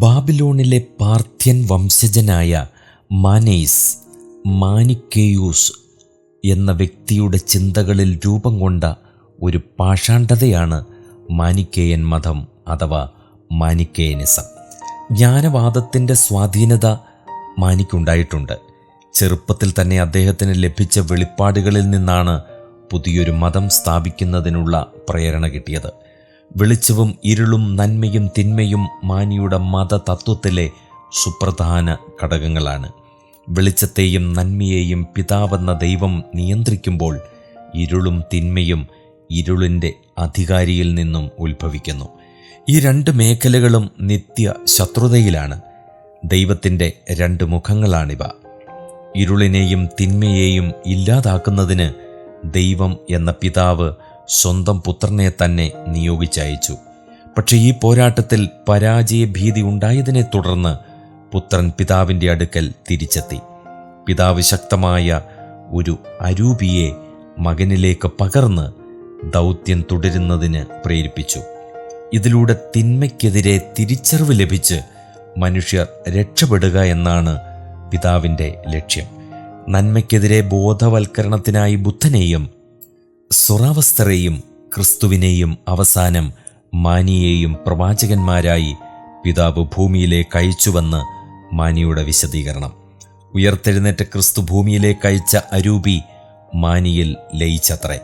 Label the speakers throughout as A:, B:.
A: ബാബിലോണിലെ പാർത്യൻ വംശജനായ മാനേസ് മാനിക്കേയൂസ് എന്ന വ്യക്തിയുടെ ചിന്തകളിൽ രൂപം കൊണ്ട ഒരു പാഷാണ്ഡതയാണ് മാനിക്കേയൻ മതം അഥവാ മാനിക്കേയനിസം. ജ്ഞാനവാദത്തിന്റെ സ്വാധീനത മാനിക്കുണ്ടായിട്ടുണ്ട്. ചെറുപ്പത്തിൽ തന്നെ അദ്ദേഹത്തിന് ലഭിച്ച വെളിപ്പാടുകളിൽ നിന്നാണ് പുതിയൊരു മതം സ്ഥാപിക്കുന്നതിനുള്ള പ്രേരണ കിട്ടിയത്. വെളിച്ചവും ഇരുളും നന്മയും തിന്മയും മാനിയുടെ മതതത്വത്തിലെ സുപ്രധാന ഘടകങ്ങളാണ്. വെളിച്ചത്തെയും നന്മയെയും പിതാവെന്ന ദൈവം നിയന്ത്രിക്കുമ്പോൾ ഇരുളും തിന്മയും ഇരുളിന്റെ അധികാരിയിൽ നിന്നും ഉത്ഭവിക്കുന്നു. ഈ രണ്ട് മേഖലകളും നിത്യ ശത്രുതയിലാണ്. ദൈവത്തിന്റെ രണ്ട് മുഖങ്ങളാണിവ. ഇരുളിനെയും തിന്മയെയും ഇല്ലാതാക്കുന്നതിന് ദൈവം എന്ന പിതാവ് സ്വന്തം പുത്രനെ തന്നെ നിയോഗിച്ചയച്ചു. പക്ഷേ ഈ പോരാട്ടത്തിൽ പരാജയഭീതി ഉണ്ടായതിനെ തുടർന്ന് പുത്രൻ പിതാവിന്റെ അടുക്കൽ തിരിച്ചെത്തി. പിതാവ് ശക്തമായ ഒരു അരൂപിയെ മകനിലേക്ക് പകർന്ന് ദൗത്യം തുടരുന്നതിന് പ്രേരിപ്പിച്ചു. ഇതിലൂടെ തിന്മയ്ക്കെതിരെ തിരിച്ചറിവ് ലഭിച്ച് മനുഷ്യർ രക്ഷപ്പെടുക എന്നാണ് പിതാവിന്റെ ലക്ഷ്യം. നന്മയ്ക്കെതിരെ ബോധവൽക്കരണത്തിനായി ബുദ്ധനെയും സുറാവസ്തറെയും ക്രിസ്തുവിനെയും അവസാനം മാനിയെയും പ്രവാചകന്മാരായി പിതാവ് ഭൂമിയിലേക്ക് അയച്ചുവെന്ന് മാനിയുടെ വിശദീകരണം. ഉയർത്തെഴുന്നേറ്റ ക്രിസ്തു ഭൂമിയിലേക്ക് അയച്ച അരൂപി മാനിയിൽ ലയിച്ചത്രേ.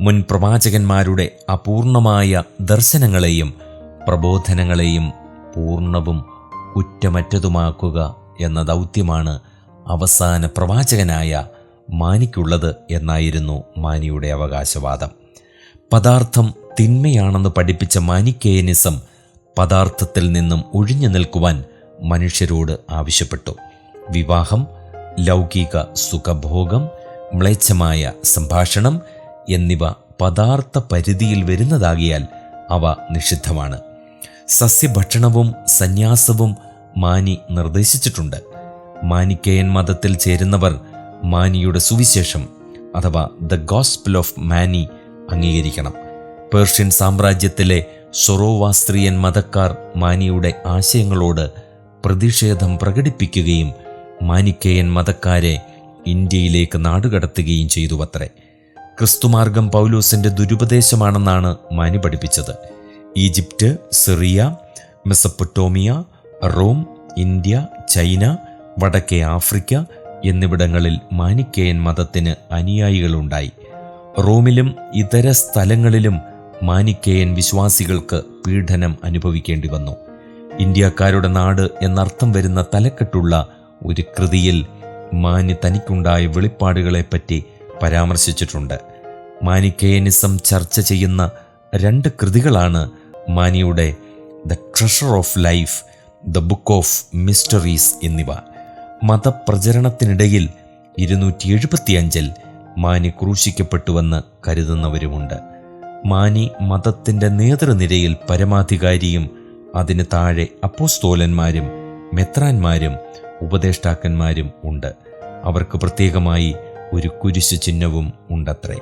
A: മുൻ പ്രവാചകന്മാരുടെ അപൂർണമായ ദർശനങ്ങളെയും പ്രബോധനങ്ങളെയും പൂർണവും കുറ്റമറ്റതുമാക്കുക എന്ന ദൗത്യമാണ് അവസാന പ്രവാചകനായ മാനിക്കുള്ളത് എന്നായിരുന്നു മാനിയുടെ അവകാശവാദം. പദാർത്ഥം തിന്മയാണെന്ന് പഠിപ്പിച്ച മാനിക്കേയനിസം പദാർത്ഥത്തിൽ നിന്നും ഒഴിഞ്ഞു നിൽക്കുവാൻ മനുഷ്യരോട് ആവശ്യപ്പെട്ടു. വിവാഹം ലൗകിക സുഖഭോഗം മ്ലേച്ഛമായ സംഭാഷണം എന്നിവ പദാർത്ഥ പരിധിയിൽ വരുന്നതാകിയാൽ അവ നിഷിദ്ധമാണ്. സസ്യഭക്ഷണവും സന്യാസവും മാനി നിർദ്ദേശിച്ചിട്ടുണ്ട്. മാനിക്കേയൻ മതത്തിൽ ചേരുന്നവർ മാനിയുടെ സുവിശേഷം അഥവാ ദ ഗോസ്പിൾ ഓഫ് മാനി അംഗീകരിക്കണം. പേർഷ്യൻ സാമ്രാജ്യത്തിലെ സൊറോവാസ്ത്രീയൻ മതക്കാർ മാനിയുടെ ആശയങ്ങളോട് പ്രതിഷേധം പ്രകടിപ്പിക്കുകയും മാനിക്കേയൻ മതക്കാരെ ഇന്ത്യയിലേക്ക് നാടുകടത്തുകയും ചെയ്തു അത്രേ ക്രിസ്തുമാർഗം പൗലോസിന്റെ ദുരുപദേശമാണെന്നാണ് മാനി പഠിപ്പിച്ചത്. Egypt Syria Mesopotamia Rome India China വടക്കേ ആഫ്രിക്ക എന്നിവിടങ്ങളിൽ മാനിക്കേയൻ മതത്തിന് അനുയായികളുണ്ടായി. റോമിലും ഇതര സ്ഥലങ്ങളിലും മാനിക്കേയൻ വിശ്വാസികൾക്ക് പീഡനം അനുഭവിക്കേണ്ടി വന്നു ഇന്ത്യക്കാരുടെ നാട് എന്നർത്ഥം വരുന്ന തലക്കെട്ടുള്ള ഒരു കൃതിയിൽ മാനി തനിക്കുണ്ടായ വെളിപ്പാടുകളെപ്പറ്റി പരാമർശിച്ചിട്ടുണ്ട്. മാനിക്കേയനിസം ചർച്ച ചെയ്യുന്ന രണ്ട് കൃതികളാണ് മാനിയുടെ the treasure of life the book of mysteries എന്നിവ. മതപ്രചരണത്തിനിടയിൽ ഇരുന്നൂറ്റി എഴുപത്തിയഞ്ചിൽ മാനി ക്രൂശിക്കപ്പെട്ടുവെന്ന് കരുതുന്നവരുമുണ്ട്. മാനി മതത്തിന്റെ നേതൃനിരയിൽ പരമാധികാരിയും അതിന് താഴെ അപ്പോസ്തോലന്മാരും മെത്രാന്മാരും ഉപദേഷ്ടാക്കന്മാരും ഉണ്ട്. അവർക്ക് പ്രത്യേകമായി ഒരു കുരിശു ചിഹ്നവും ഉണ്ടത്രേ.